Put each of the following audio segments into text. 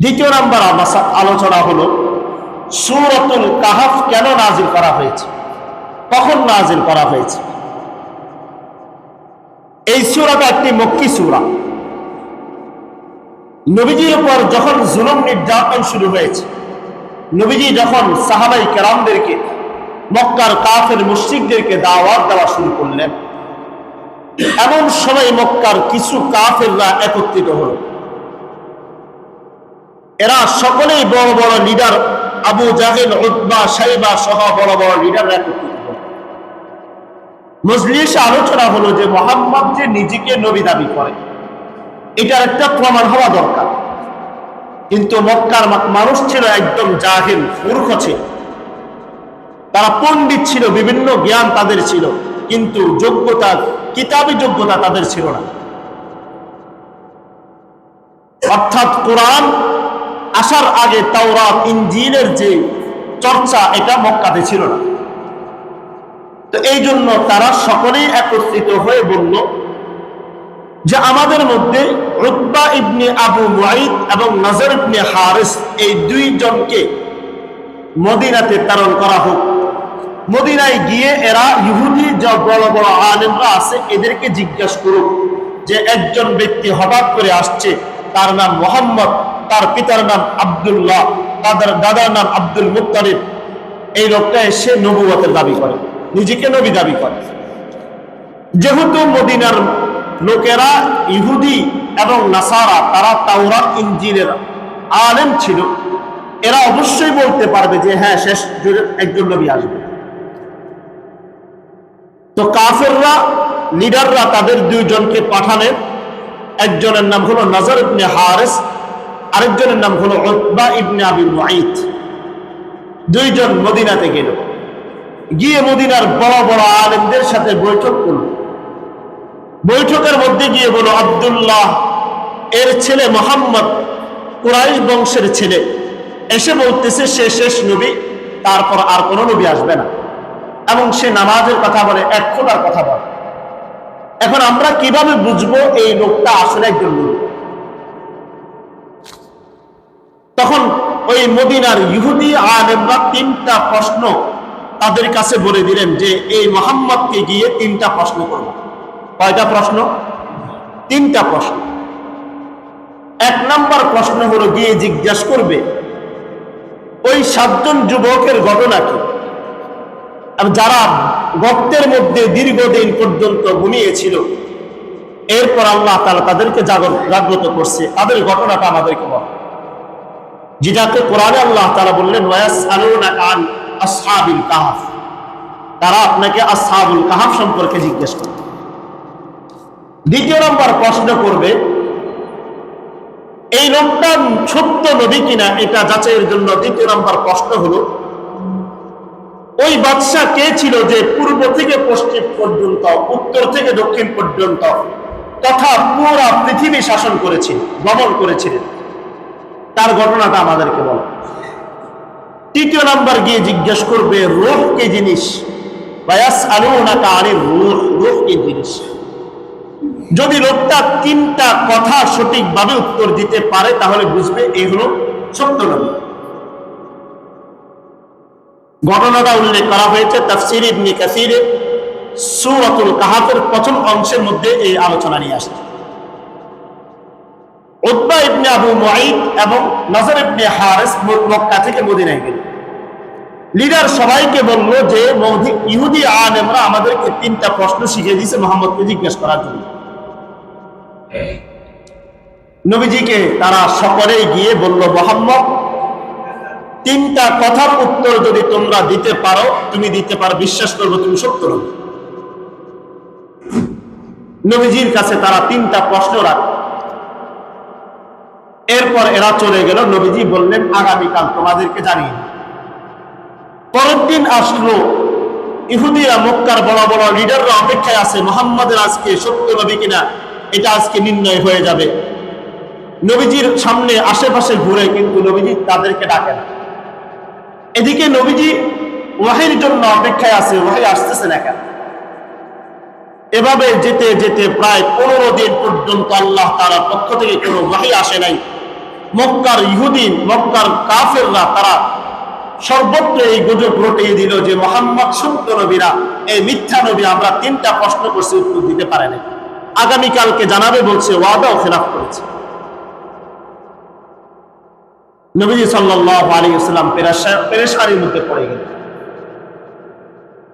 দ্বিতীয় নাম্বার আলোচনা হলো, সুরতুল কাহাফ কেন নাজিল করা হয়েছে? কখন নাজিল করা হয়েছে? এই সুরাটা একটি মক্কি সুরা। নবীজির উপর যখন জুলুম নির্যাতন শুরু হয়েছে, নবীজি যখন সাহাবাই কেরামদেরকে, মক্কার কাফের মুশ্রিকদেরকে দাওয়াত দেওয়া শুরু করলেন, এমন সময় মক্কার কিছু কাফেররা একত্রিত হল। এরা সকলেই বড় বড় লিডার আবু জাহিল উদ্বা সাইবা সহ বড় বড় লিডার একত্রিত মজলিসে আলোচনা হলো যে মোহাম্মদ যে নিজেকে নবী দাবি করে, এটার একটা প্রমাণ হওয়া দরকার। কিন্তু মক্কার মানুষ ছিল একদম জাহিল, মূর্খ ছিল। তারা পণ্ডিত ছিল, বিভিন্ন জ্ঞান তাদের ছিল, কিন্তু যোগ্যতা, কিতাবি যোগ্যতা তাদের ছিল না। অর্থাৎ কোরআন আসার আগে তাওরাত ইঞ্জিলের যে চর্চা, এটা মক্কাতে ছিল না। তো এই জন্য তারা সকলেই একত্রিত হয়ে বলল যে আমাদের মধ্যে রুতবা ইবনে আবু মুআইদ এবং নজর ইবনে হারিস এই দুইজনকে মদিনাতে প্রেরণ করা হোক। মদিনায় গিয়ে এরা ইহুদি যা বড় বড় আলেমরা আছে, এদেরকে জিজ্ঞাসা করুক যে একজন ব্যক্তি হঠাৎ করে আসছে, তার নাম মোহাম্মদ। তার পিতার নাম আব্দুল্লাহ, তাদের দাদার নাম আব্দুল মুত্তালিব। এই লোকটা এসে নবুয়তের দাবি করে, নিজেকে নবী দাবি করে। যেহেতু মদিনার লোকেরা ইহুদি এবং নাসারা, তারা তাওরাত ইঞ্জিনের আলেম ছিল, এরা অবশ্যই বলতে পারবে যে হ্যাঁ শেষ একজন নবী আসবে। তো কাফেররা, লিডাররা তাদের দুইজনকে পাঠালেন একজনের নাম হলো নজর হারেস আরেকজনের নাম হলো উতবা ইবনে আবি মুআইদ দুইজন মদিনাতে গেল গিয়ে মদিনার বড় বড় আলেমদের সাথে বৈঠক করল। বৈঠকের মধ্যে গিয়ে বলো আব্দুল্লাহ, এর ছেলে মোহাম্মদ কুরাইশ বংশের ছেলে। এসে বলতেছে, সে শেষ নবী, তারপর আর কোনো নবী আসবে না। এবং সে নামাজের কথা বলে এক কথা বলে। এখন আমরা কীভাবে বুঝব এই লোকটা আসলে একজন নবী? তখন ওই মদিনার ইহুদি আলেমরা তিনটা প্রশ্ন তাদের কাছে বলে দিলেন যে, এই মোহাম্মদকে গিয়ে তিনটা প্রশ্ন করব কয়টা প্রশ্ন? তিনটা প্রশ্ন। এক নম্বর প্রশ্ন হলো, গিয়ে জিজ্ঞাসা করবে, ওই সাতজন যুবকের ঘটনা কি? যারা গর্তের মধ্যে দীর্ঘদিন পর্যন্ত ঘুমিয়েছিল, এরপর আল্লাহ তালা তাদেরকে জাগর- জাগ্রত করছে। তাদের ঘটনাটা আমাদেরকে বল। যেটাকে কোরআনে আল্লাহ তালা বললেন তারা আপনাকে আসহাবুল কাহাফ সম্পর্কে জিজ্ঞেস করবে। দ্বিতীয় নম্বর প্রশ্ন করবে, এই লোকটা সত্য নবী কিনা এটা যাচাইয়ের জন্য? দ্বিতীয় নম্বর প্রশ্ন হলো, ওই বাদশাহ কে ছিল যে পূর্ব থেকে পশ্চিম পর্যন্ত, উত্তর থেকে দক্ষিণ পর্যন্ত, তথা পুরা পৃথিবী শাসন করেছিল, ভ্রমণ করেছিলেন? তার ঘটনাটা আমাদেরকে বল। তৃতীয় নাম্বার গিয়ে জিজ্ঞেস করবে, রোহ কি জিনিস? যদি লোকটা তিনটা কথা সঠিকভাবে উত্তর দিতে পারে, তাহলে বুঝবে, এই হলো সত্য ঘটনাটা উল্লেখ করা হয়েছে তাফসির ইবনে কাসিরে সূরাতুল কাহাফের প্রথম অংশের মধ্যে এই আলোচনা নিয়ে আসছে। উতবা ইবনে আবু মুআইদ এবং নজর ইবনে হারিস মক্কা থেকে মদিনায় গেল। লিডার সবাইকে বলল যে ইহুদি আলেমরা আমাদেরকে তিনটা প্রশ্ন শিখিয়ে দিয়েছে মোহাম্মদকে জিজ্ঞেস করার জন্য। নবীজিকে তারা সকলেই গিয়ে বলল, মোহাম্মদ, তিনটা কথার উত্তর যদি তোমরা দিতে পারো, তুমি দিতে পারো, বিশ্বাস করব তুমি সত্য নবী। নবীজির কাছে তারা তিনটা প্রশ্ন রাখ এরপর এরা চলে গেল। নবীজি বললেন, আগামীকাল তোমাদেরকে জানিয়ে পরের দিন আসলো ইহুদিরা, মক্কার বড় বড় লিডাররা অপেক্ষায় আছে মোহাম্মদের আজকে সত্য নবী কিনা? এটা আজকে নির্ণয় হয়ে যাবে। নবীজির সামনে আশেপাশে ঘুরে কিন্তু নবীজি তাদেরকে ডাকে না। এদিকে নবীজি ওয়াহির জন্য অপেক্ষায় আছে, ওয়াহি আসতেছে না কেন? এভাবে যেতে যেতে প্রায় পনেরো দিন পর্যন্ত আল্লাহ তার পক্ষ থেকে কোনো ওয়াহি আসে নাই। মক্কার ইহুদিন মক্কার কাফেররা তারা সর্বত্র এই গুজব রটিয়ে দিল যে মোহাম্মদ সত্য নবীরা, এই মিথ্যা নবী আমরা তিনটা প্রশ্ন করছি, উত্তর দিতে পারেনি আগামীকালকে জানাবে বলছে, ওয়াদাও খেলাফ করেছে। নবীজি সাল্লাল্লাহু আলাইহি ওয়াসাল্লাম পেরেশানির মধ্যে পড়ে গেলেন।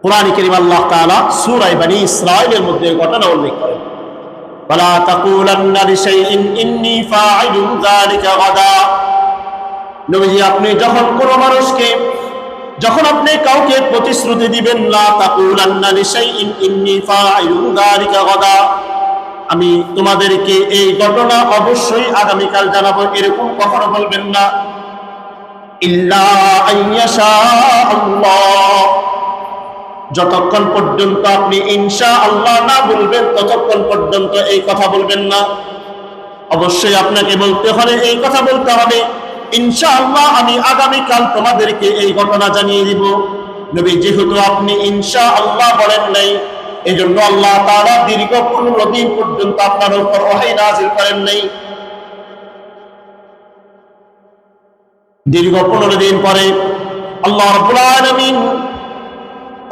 কোরআন করিম আল্লাহ তাআলা সূরা বনি ইসরাঈলের মধ্যে ঘটনা উল্লেখ করেন। ولا تقولن لشيء إني فاعل ذلك غدا নবীজি আপনি যখন কোন মানুষকে যখন আপনি কাউকে প্রতিশ্রুতি দিবেন লা তাকুলান্না লিশাইইন ইন্নী ফাইলুন যালিকা গাদা আমি তোমাদেরকে এই ঘটনা অবশ্যই আগামীকাল জানাবো এরকম কখনো বলবেন না ইল্লা আইয়াশা আল্লাহ যতক্ষণ পর্যন্ত আপনি ইনশা আল্লাহ না বলবেন, ততক্ষণ পর্যন্ত এই কথা বলবেন না। অবশ্যই আপনাকে বলতে হবে, এই কথা বলতে হবে। ইনশা আল্লাহ আমি আগামীকাল তোমাদেরকে এই ঘটনা জানিয়ে দিব। নবী, যেহেতু আপনি ইনশা আল্লাহ বলেন নাই এই জন্য আল্লাহ তারা দীর্ঘ পনেরো দিন পর্যন্ত আপনার উপর ওহাই নাজিল করেন নাই। দীর্ঘ পনেরো দিন পরে আল্লাহ রব্বুল আলামিন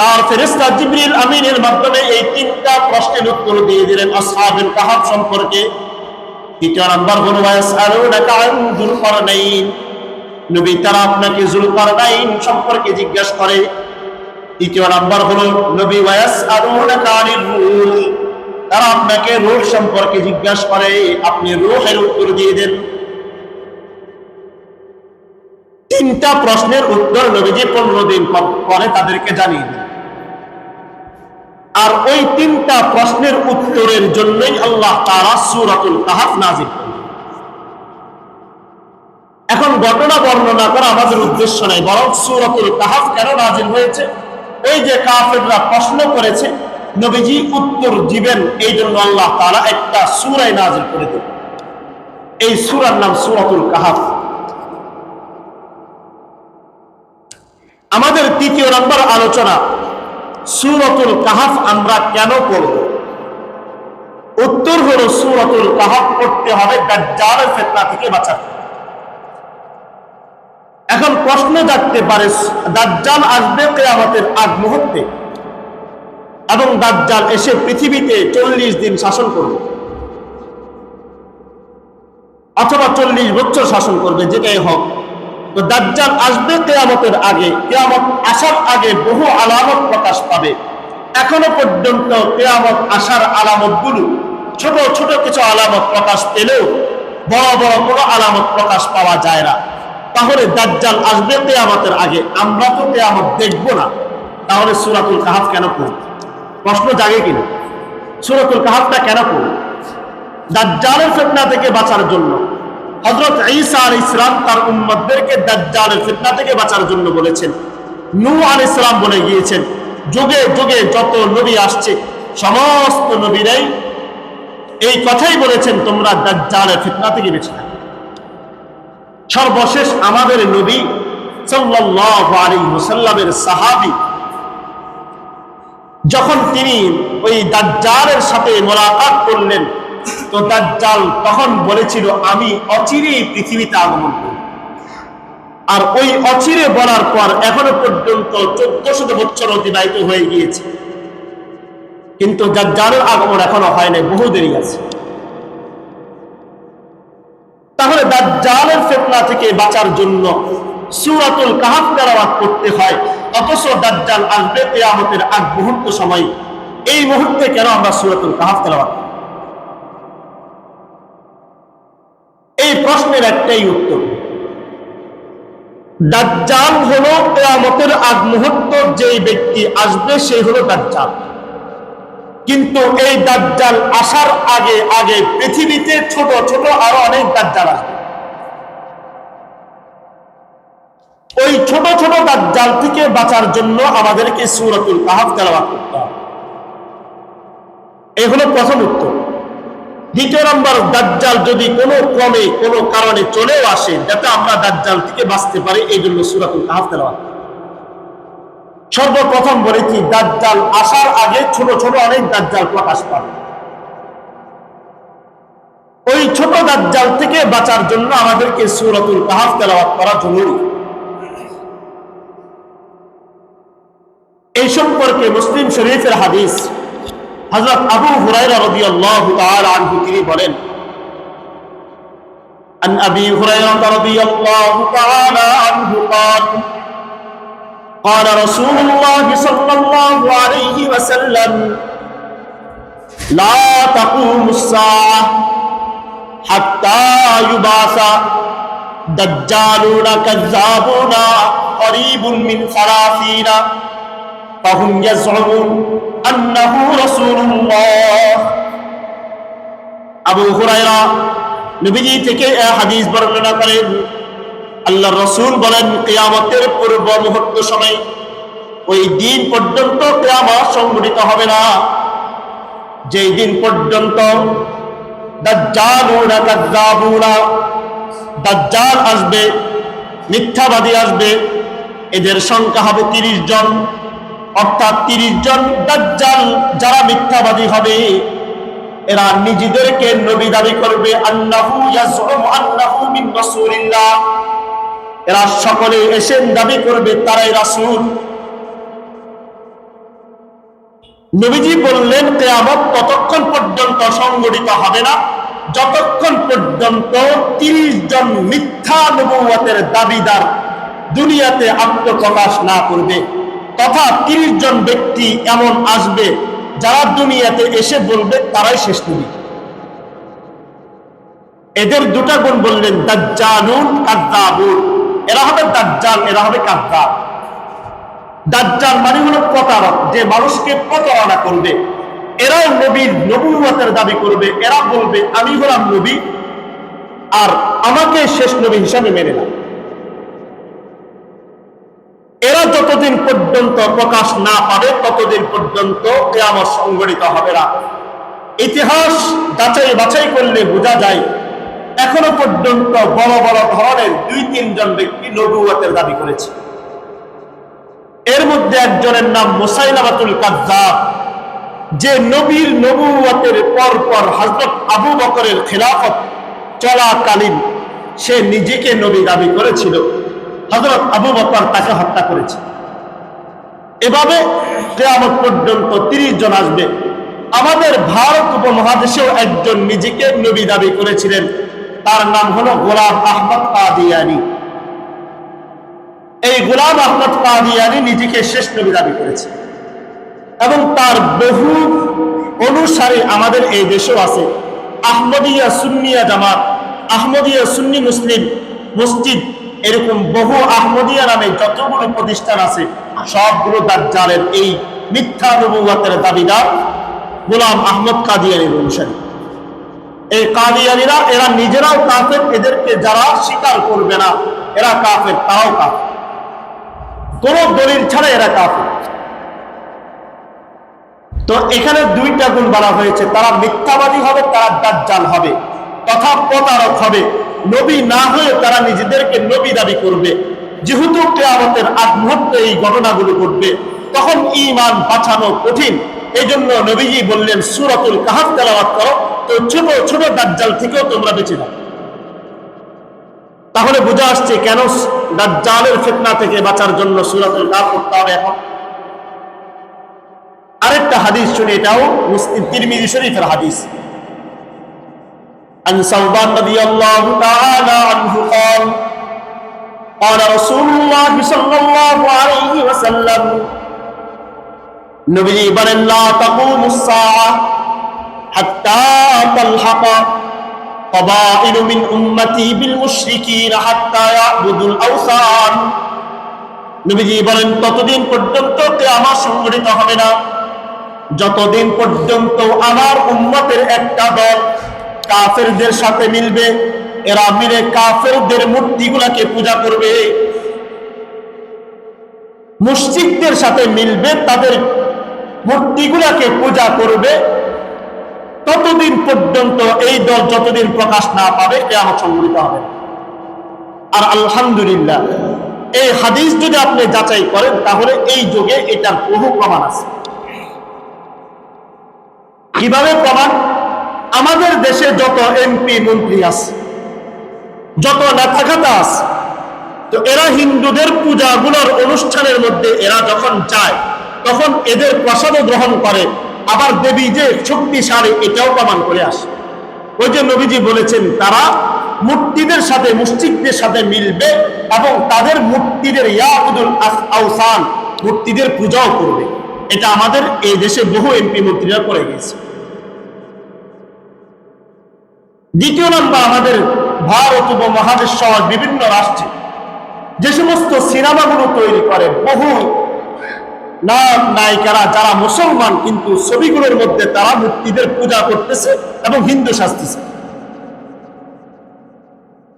তার ফেরেস্তা জিবরিল আমিনের মাধ্যমে এই তিনটা প্রশ্নের উত্তর দিয়ে দিলেন আসহাবুল কাহাফ সম্পর্কে। দ্বিতীয় নাম্বার হলো নবী তারা আপনাকে যুলকারনাইন সম্পর্কে জিজ্ঞাসা করে। তৃতীয় নাম্বার হলো, নবী ওয়াসআলুনাকা আনির রূহ। তারা আপনাকে রূহ সম্পর্কে জিজ্ঞাসা করে। আপনি রূহের উত্তর দিয়ে দেন। তিনটা প্রশ্নের উত্তর নবীজি পনেরো দিন পরে তাদেরকে জানিয়ে দেন আর ওই তিনটা প্রশ্নের উত্তরের জন্যই আল্লাহ তারা সুরাতুল কাহাফ নাজির এখন ঘটনা বর্ণনা করা আমাদের উদ্দেশ্য নাই, বরং সুরাতুল কাহাফ কেন নাজিল হয়েছে? ওই যে কাফেররা প্রশ্ন করেছে, নবীজি উত্তর দিবেন, এই জন্য আল্লাহ তারা একটা সুরাই নাজিল করে দেন এই সুরার নাম সুরাতুল কাহাফ। আমাদের তৃতীয় নম্বর আলোচনা সুরতুল কাহাফ আমরা কেন পড়ব? উত্তর হলো সুরতুল কাহাফ পড়তে হবে দাজ্জালের ফেতনা থেকে বাঁচাতে এখন প্রশ্ন জাগতে পারে, দাজ্জাল আসবে কেয়ামতের আগ মুহূর্তে এবং দাজ্জাল এসে পৃথিবীতে চল্লিশ দিন শাসন করবে অথবা চল্লিশ বছর শাসন করবে, যেটাই হোক। তো দাজ্জাল আসবে কেয়ামতের আগে, কেয়ামত আসার আগে বহু আলামত প্রকাশ পাবে। এখনও পর্যন্ত কেয়ামত আসার আলামতগুলো ছোট ছোট কিছু আলামত প্রকাশ পেলেও বড় বড় কোনো আলামত প্রকাশ পাওয়া যায় না। তাহলে দাজ্জাল আসবে কেয়ামতের আগে, আমরা তো কেয়ামত দেখব না। তাহলে সুরাতুল কাহাফ কেন পড়ব? প্রশ্ন জাগে কিনা? সুরাতুল কাহাফটা কেন পড়ব? দাজ্জালের ফেতনা থেকে বাঁচার জন্য হজরত ঈসা আল ইসলাম তার উম্মদদেরকে দাজ্জালের ফিতনা থেকে বাঁচার জন্য বলেছেন। নূ আল ইসলাম বলে গিয়েছেন, যুগে যুগে যত নবী আসছে, সমস্ত নবীরাই এই কথাই বলেছেন, তোমরা দাজ্জালের ফিতনা থেকে বেঁচে থাকো। সর্বশেষ আমাদের নবী সাল্লাল্লাহু আলাইহি ওয়াসাল্লামের সাহাবী যখন তিনি ওই দাজ্জালের সাথে মোলাকাত করলেন তো দাজ্জাল তখন বলেছিল, আমি অচিরে পৃথিবীতে আগমন করব। আর ওই অচিরে বলার পর এখনও পর্যন্ত চোদ্দ শত বছর অতিবাহিত হয়ে গিয়েছে। কিন্তু দাজ্জালের আগমন এখনও হয় নাই, বহু দেরি আছে। তাহলে দাজ্জালের ফেতনা থেকে বাঁচার জন্য সুরাতুল কাহাফ তেলাওয়াত করতে হয়, অথচ দাজ্জাল আসবে কিয়ামতের আগ মুহূর্ত সময়। এই মুহূর্তে কেন আমরা সুরাতুল কাহাফ তেলাওয়াত এই প্রশ্নের একটাই উত্তর। দাজ্জাল হলো কেয়ামতের আগ মুহূর্ত যেই ব্যক্তি আসবে সেই হলো দাজ্জাল। কিন্তু এই দাজ্জাল আসার আগে আগে পৃথিবীতে ছোট ছোট আরও অনেক দাজ্জাল আসবে। ওই ছোট ছোট দাজ্জাল থেকে বাঁচার জন্য আমাদেরকে সুরাতুল কাহাফ তেলাওয়াত করতে হবে। এই হলো প্রথম উত্তর। দ্বিতীয় নম্বর, দাজ্জাল যদি কোনো ক্রমে, কোনো কারণে চলেও আসে, যাতে আমরা দাজ্জাল থেকে বাঁচতে পারি, এই জন্য সুরাতুল কাহাফ তেলাওয়াত। সর্বপ্রথম বলেছি, দাজ্জাল আসার আগে ছোট ছোট অনেক দাজ্জাল প্রকাশ পাবে। ওই ছোট দাজ্জাল থেকে বাঁচার জন্য আমাদেরকে সুরাতুল কাহাফ তেলাওয়াত করা জরুরি। এই সম্পর্কে মুসলিম শরীফের হাদিস হযরত আবু হুরায়রা রাদিয়াল্লাহু তাআলা আনহু তিনি বলেন عن ابي هريره رضي الله تعالى عنه قال قال رسول الله صلى الله عليه وسلم لا تقوم الساعه حتى يبعث دجالون كذابون قريب من ثلاثين فهم يزعمون আন্নাহু রাসূলুল্লাহ। আবু হুরায়রা নবীজি থেকে হাদিস বর্ণনা করেন আল্লাহ রসুল বলেন, কেয়ামতের পূর্ব মুহূর্ত সময় ওই দিন পর্যন্ত কেয়ামত সংঘটিত হবে না। যেই দিন পর্যন্ত দাজ্জাল আসবে, মিথ্যাবাদী আসবে, এদের সংখ্যা হবে তিরিশ জন। অর্থাৎ তিরিশ জন দাজ্জাল যারা মিথ্যাবাদী হবে, এরা নিজেদেরকে নবী দাবি করবে এরা সকলে এসে দাবি করবে, তারাই রাসূল। নবীজি বললেন, কেয়ামত ততক্ষণ পর্যন্ত সংগঠিত হবে না। যতক্ষণ পর্যন্ত তিরিশ জন মিথ্যা নবুয়তের দাবিদার দুনিয়াতে আত্মপ্রকাশ না করবে। তথা তিরিশ জন ব্যক্তি এমন আসবে যারা দুনিয়াতে এসে বলবে, তারাই শেষ নবী। এদের দুটা গুণ বললেন, দাজ্জালুন কাজ্জাবুন। এরা হবে দাজ্জাল, এরা হবে কাজ্জাব। দাজ্জাল মানে হলো প্রতারক, যে মানুষকে প্রতারণা করবে। এরাও নবীর নবুয়তের দাবি করবে, এরা বলবে, আমি হলাম নবী, আর আমাকে শেষ নবী হিসাবে মেনে না এরা যতদিন পর্যন্ত প্রকাশ না পাবে, ততদিন পর্যন্ত কেয়ামত সংগঠিত হবে না। ইতিহাস যাচাই বাছাই করলে বোঝা যায়, এখনও পর্যন্ত বড় বড় ধরনের দুই তিনজন ব্যক্তি নবুয়তের দাবি করেছে। এর মধ্যে একজনের নাম মুসাইলাবাতুল কাজ্জাব, যে নবীর নবুয়তের পর পর হজরত আবু বকরের খেলাফত চলাকালীন সে নিজেকে নবী দাবি করেছিল। হজরত আবু বকর তাকে হত্যা করেছে। এভাবে কেয়ামত পর্যন্ত তিরিশ জন আসবে। আমাদের ভারত উপমহাদেশেও একজন নিজেকে নবী দাবি করেছিলেন। তার নাম হলো গোলাম আহমদ কাদিয়ানি। এই গোলাম আহমদ কাদিয়ানি নিজেকে শেষ নবী দাবি করেছে। এবং তার বহু অনুসারী আমাদের এই দেশেও আছে। আহমদিয়া সুন্নিয়া জামাত, আহমদিয়া সুন্নি মুসলিম, মসজিদ এরকম বহু আহমদিয়া নামে যতগুলো প্রতিষ্ঠান আছে, সবগুলো দাজ্জালের এই মিথ্যা নবুয়াতের দাবিদার গোলাম আহমদ কাদিয়ানির অনুসারী এই কাদিয়ানিরা, এরা নিজেরাও কাফের, এদেরকে যারা স্বীকার করবে না, এরা কাফের, তারাও কাফের। কোন দলিল ছাড়া এরা কাফের। তো এখানে দুইটা গুণ বলা হয়েছে, তারা মিথ্যাবাদী হবে, তারা দাজ্জাল হবে তথা প্রতারক হবে। নবী না হয়ে তারা নিজেদেরকে নবী দাবি করবে। যেহেতু কেয়ামতের আগ মুহূর্তে এই ঘটনাগুলো ঘটবে, তখন ইমান বাঁচানো কঠিন। এই জন্য নবীজি বললেন, সুরাতুল কাহাব তেলাওয়াত করো। তো ছোট ছোট দাজ্জাল থেকেও তোমরা বেঁচে যাও তাহলে বোঝা আসছে কেন দাজ্জালের ফিতনা থেকে বাঁচার জন্য সুরাতুল কাহাব পড়তে হবে এখন। আরেকটা হাদিস শুনে, এটাও মুসলিম তিরমিজি শরীফের হাদিস। عن ثوبان رضي الله تعالى عنه قال قال رسول الله صلى الله عليه وسلم نبي بل لا تقوم الساعة حتى تلحق قبائل من أمتي بالمشركين حتى يعبدوا الأوثان নবীজি বলেন ততদিন পর্যন্ত কেয়ামত সংগঠিত হবে না যতদিন পর্যন্ত আমার উম্মতের একটা দল কাফেরদের সাথে মিলবে, এরা মিলে কাফেরদের মূর্তিগুলাকে পূজা করবে। মুসজিদদের সাথে মিলবে, তাদের মূর্তিগুলাকে পূজা করবে। ততদিন পর্যন্ত এই দল যতদিন প্রকাশ না পাবে কেমন সংগঠিত হবে। আর আলহামদুলিল্লাহ, এই হাদিস যদি আপনি যাচাই করেন, তাহলে এই যুগে এটার বহু প্রমাণ আছে। কীভাবে প্রমাণ? আমাদের দেশে যত এমপি মন্ত্রী আছে, যত নেতা খাতা আছে, তো এরা হিন্দুদের পূজাগুলোর অনুষ্ঠানের মধ্যে এরা যখন যায়, তখন এদের প্রসাদও গ্রহণ করে, আবার দেবী যে শক্তিশালী এটাও প্রমাণ করে আসে। ওই যে নবীজি বলেছেন, তারা মূর্তিদের সাথে, মুসজিদদের সাথে মিলবে এবং তাদের মূর্তিদের ইয়াকুদুল আউসান মূর্তিদের পূজাও করবে। এটা আমাদের এই দেশে বহু এমপি মন্ত্রীরা করে গেছে দ্বিতীয় নাম্বার আমাদের ভারত উপমহাদেশ সহ বিভিন্ন রাষ্ট্রে যে সমস্ত সিনেমাগুলো তৈরি করে, বহু নায়ক, নায়িকারা, যারা মুসলমান, কিন্তু ছবিগুলোর মধ্যে তারা মূর্তিদের পূজা করতেছে এবং হিন্দু শাস্তিছে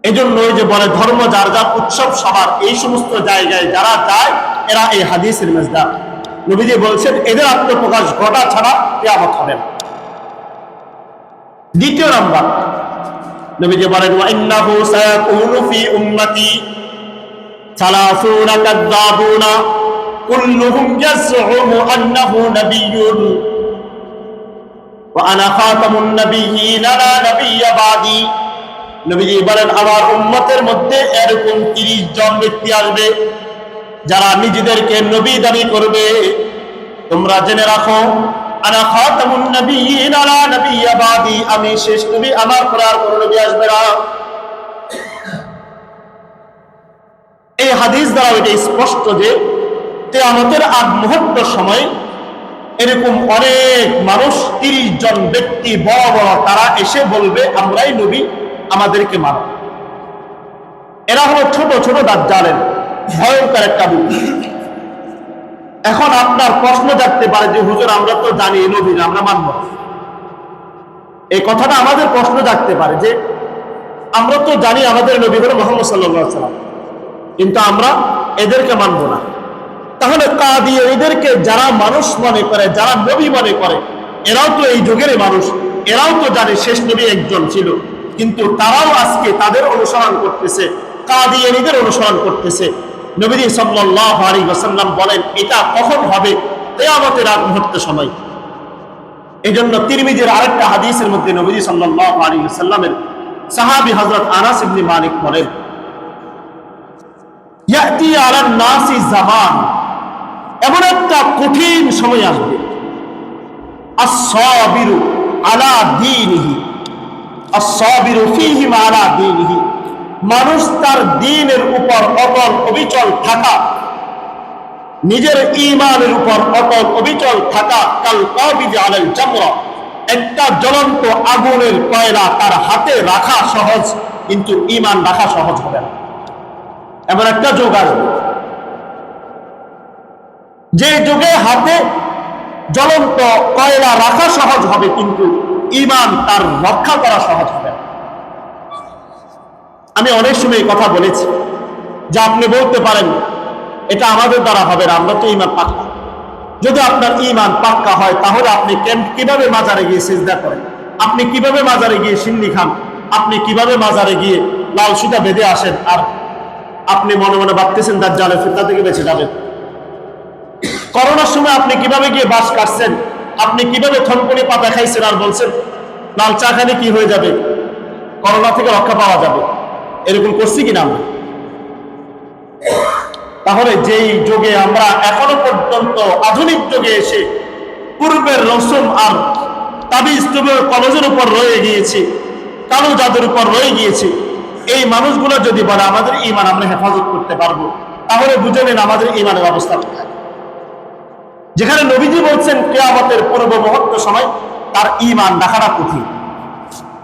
এই জন্য ওই যে বলে ধর্ম, যার যার উৎসব, সবার এই সমস্ত জায়গায় যারা যায়, এরা এই হাদিসের মেজদা। নবীজি বলছেন, এদের আত্মপ্রকাশ ঘটা ছাড়া কেয়ামত হবে না। দ্বিতীয় নাম্বার। নবীজি বলেন, ওয়াইন্নাহু সায়াকুনু ফি উম্মতি সালাসুনা কাযযাবুনা কুল্লুহুম ইয়াজউমু আন্নাহু নাবিয়্যুন। ওয়া আনা খাতামুন নাবিয়্যিন লা নাবিয়্য বাদি। নবীজি বলেন, আমার উম্মতের মধ্যে এরকম 30 জন ব্যক্তি আসবে, যারা নিজেদেরকে নবী দাবি করবে। তোমরা জেনে রাখো আনা আমি শেষ আমার নবী আসবে না। এই হাদিস দ্বারা স্পষ্ট যে আগ মুহূর্ত সময় এরকম অনেক মানুষ, তিরিশ জন ব্যক্তি বড় বড়, তারা এসে বলবে, আমরাই নবী, আমাদেরকে মানো। এরা হলো ছোট ছোট দাজ্জালের ভয়ঙ্কর একটা বুক এখন আপনার প্রশ্ন জাগতে পারে যে, হুজুর, আমরা তো জানি নবীর, আমরা মানব। এই কথাটা আমাদের প্রশ্ন জাগতে পারে যে, আমরা তো জানি আমাদের নবী হলো মোহাম্মদ সাল্লাহ সাল্লাম, কিন্তু আমরা এদেরকে মানব না। তাহলে কাদিয়ে এদেরকে যারা মানুষ মনে করে, যারা নবী মনে করে, এরাও তো এই যুগের মানুষ, এরাও তো জানে শেষ নবী একজন ছিল, কিন্তু তারাও আজকে তাদের অনুসরণ করতেছে, কাদিয়ানিদের অনুসরণ করতেছে। নবীজি সাল্লাল্লাহু আলাইহি ওয়াসাল্লাম বলেন, এটা কখন হবে? কিয়ামতের আগ মুহূর্ত সময়। এই জন্য তিরমিজির আরেকটা হাদিসের মধ্যে নবীজি সাল্লাল্লাহু আলাইহি ওয়াসাল্লামের সাহাবী হযরত আনাস ইবনে মালিক বলেন, ইয়াতি আলান নাসি জামান এমন একটা কঠিন সময় আসবে। আস-সাবিরু আলা দীনিহি। আস-সাবিরু ফীহি মা আলা দীনিহি। মানুষ তার দিনের উপর অটল অবিচল থাকা, নিজের ঈমানের উপর অটল অবিচল থাকা, কাল আলাল জামরা, একটা জ্বলন্ত আগুনের কয়লা তার হাতে রাখা সহজ, কিন্তু ইমান রাখা সহজ হবে না এমন একটা যোগ আসবে যে যুগে হাতে জ্বলন্ত কয়লা রাখা সহজ হবে, কিন্তু ইমান তার রক্ষা করা সহজ হবে। আমি অনেক সময় কথা বলেছি যে আপনি বলতে পারেন, এটা আমাদের দ্বারা হবে না, আমরা তো ইমান পাক্কা যদি আপনার ইমান পাক্কা হয়, তাহলে আপনি কেন- কীভাবে মাজারে গিয়ে সিজদা করেন? আপনি কীভাবে মাজারে গিয়ে সিন্নি খান? আপনি কীভাবে মাজারে গিয়ে লাল সুতা বেঁধে আসেন? আর আপনি মনে মনে ভাবতেছেন তার জালে ফিতা থেকে বেঁচে যাবেন। করোনার সময় আপনি কীভাবে গিয়ে বাস কাটছেন? আপনি কীভাবে থনকনি পাতা খাইছেন আর বলছেন, লাল চা খানে কি হয়ে যাবে? করোনা থেকে রক্ষা পাওয়া যাবে। এরকম করছি কিনা আমরা? তাহলে যেই যুগে আমরা এখনও পর্যন্ত আধুনিক যুগে এসে পূর্বের রসম আর তাবিজ তুবের কলজের উপর রয়ে গিয়েছি, কালো জাদুর উপর রয়ে গিয়েছি, এই মানুষগুলো যদি বলে, আমাদের ইমান আমরা হেফাজত করতে পারব, তাহলে বুঝে নেন আমাদের ইমানের অবস্থা কোথায়। যেখানে নবীজি বলছেন, কেয়ামতের পূর্ব মুহূর্ত সময় তার ইমান রাখাটা কঠিন।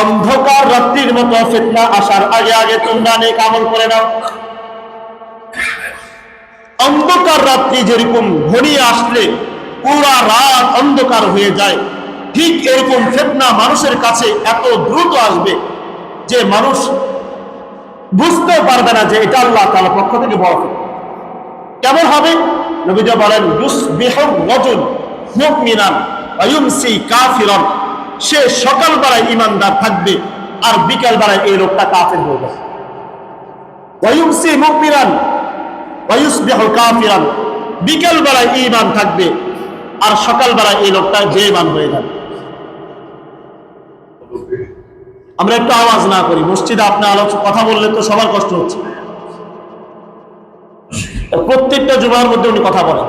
অন্ধকার রাত্রির মতো ফিতনা আসার আগে আগে তোমরা নেক আমল করে নাও। অন্ধকার রাত্রি যেরকম ঘনিয়ে আসলে, পুরা রাত অন্ধকার হয়ে যায়। ঠিক এরকম ফেতনা মানুষের কাছে এত দ্রুত আসবে যে মানুষ বুঝতে পারবে না যে এটা আল্লাহ তাআলার পক্ষ থেকে বড়। কেমন হবে? নবীজা বলেন ইউসবিহু রাজুল মুমিনান ওয়া ইউমসি কাফিরান। সে সকাল বেলায় ইমানদার থাকবে আর বিকাল বেলায় এই লোকটা কাফের হয়ে যাবে ওয়া ইউমসি মুমিনান ওয়া ইউসবিহু কাফিরান। বিকাল বেলায় ঈমান থাকবে আর সকাল বেলায় এই লোকটা বেঈমান হয়ে যাবে। আমরা একটু আওয়াজ না করি, মসজিদে আপনি আলোচনা কথা বললে তো সবার কষ্ট হচ্ছে। প্রত্যেকটা জুমার মধ্যে উনি কথা বলেন।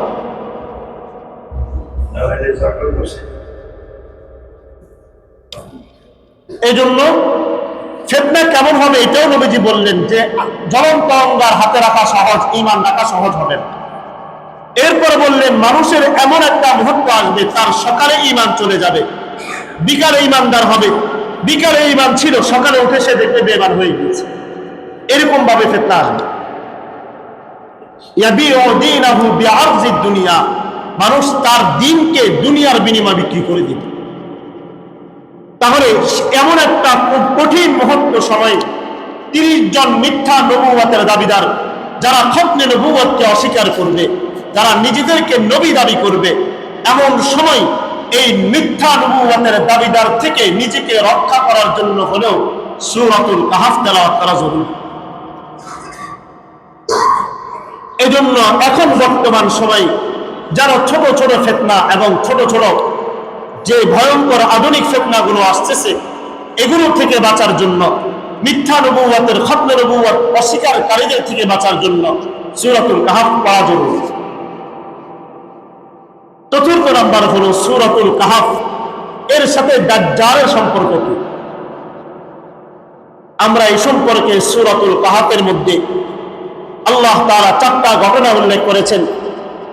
এই জন্য ফেতনা কেমন হবে এটাও নবীজি বললেন যে, জ্বলন্ত অঙ্গার হাতে রাখা সহজ, ইমান রাখা সহজ হবে না। এরপর বললেন, মানুষের এমন একটা মুহূর্ত আসবে, তার সকালে ইমান চলে যাবে, বিকালে ইমানদার হবে। বিকালে ইমান ছিল, সকালে উঠে সে দেখবে বেমান হয়ে গিয়েছে। এরকম ভাবে ফেতনা আসবে। মানুষ তার দিনকে দুনিয়ার বিনিময়ে বিক্রি করে দিবে। তাহলে এমন একটা খুব কঠিন মুহূর্ত সময় তিরিশ জন মিথ্যা নবুয়াতের দাবিদার, যারা খতনে নবুয়াতকে অস্বীকার করবে, যারা নিজেদেরকে নবী দাবি করবে, এমন সময় এই মিথ্যা নবুয়াতের দাবিদার থেকে নিজেকে রক্ষা করার জন্য হলেও সুরাতুল কাহাফ তেলাওয়াত করা জরুরি। এজন্য এখন বর্তমান সময় যারা ছোট ছোট ফেতনা এবং ছোট ছোট যে ভয়ঙ্কর আধুনিক ফেতনাগুলো আসতেছে, এগুলো থেকে বাঁচার জন্য, মিথ্যা নবুয়াতের খতম নবুয়াত অস্বীকারীদের থেকে বাঁচার জন্য সুরাতুল কাহাফ পাওয়া জরুরি। চতুর্থ নাম্বার হলো সুরাতুল কাহাফ, এর সাথে দাজ্জালের সম্পর্ক কি? আমরা এই সম্পর্কে সুরাতুল কাহাফের মধ্যে আল্লাহ তারা চারটা ঘটনা উল্লেখ করেছেন।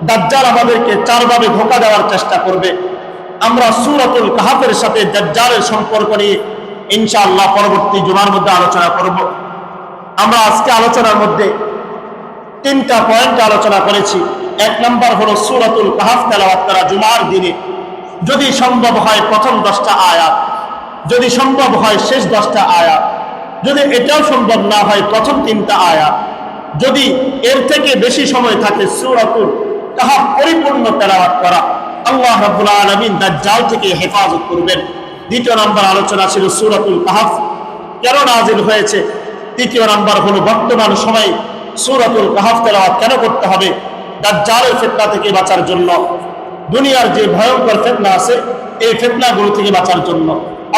দাজ্জাল আমাদেরকে চারভাবে ধোকা দেওয়ার চেষ্টা করবে। আমরা সুরাতুল কাহাফের সাথে দাজ্জালের সম্পর্ক নিয়ে ইনশাআল্লাহ পরবর্তী জুমার মধ্যে আলোচনা করব। আমরা আজকে আলোচনার মধ্যে তিনটা পয়েন্ট আলোচনা করেছি। এক নম্বর হলো সুরাতুল কাহাফ তেলাওয়াত করা জুমার দিনে। যদি সম্ভব হয় প্রথম দশটা আয়াত, যদি সম্ভব হয় শেষ দশটা আয়াত, যদি এটাও সম্ভব না হয় প্রথম তিনটা আয়াত, যদি এর থেকে বেশি সময় থাকে সুরাতুল কাহাফ পরিপূর্ণ তেলাওয়াত করা আল্লাহ রাব্বুল আলামিন দাজ্জাল থেকে হেফাজত করবেন। দ্বিতীয় নম্বর আলোচনা ছিল সুরাতুল কাহাফ। কেন নাজিল হয়েছে? তৃতীয় নাম্বার হলো বর্তমান সময়ে সুরাতুল কাহাফ তেলাওয়াত কেন করতে হবে? দাজ্জালের ফিতনা থেকে বাঁচার জন্য। দুনিয়ার যে ভয়ঙ্কর ফিতনা আছে, এই ফিতনাগুলো থেকে বাঁচার জন্য।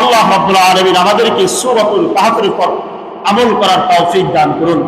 আল্লাহ রাব্বুল আলামিন আমাদেরকে সুরাতুল কাহাফের উপর আমল করার তৌফিক দান করুন।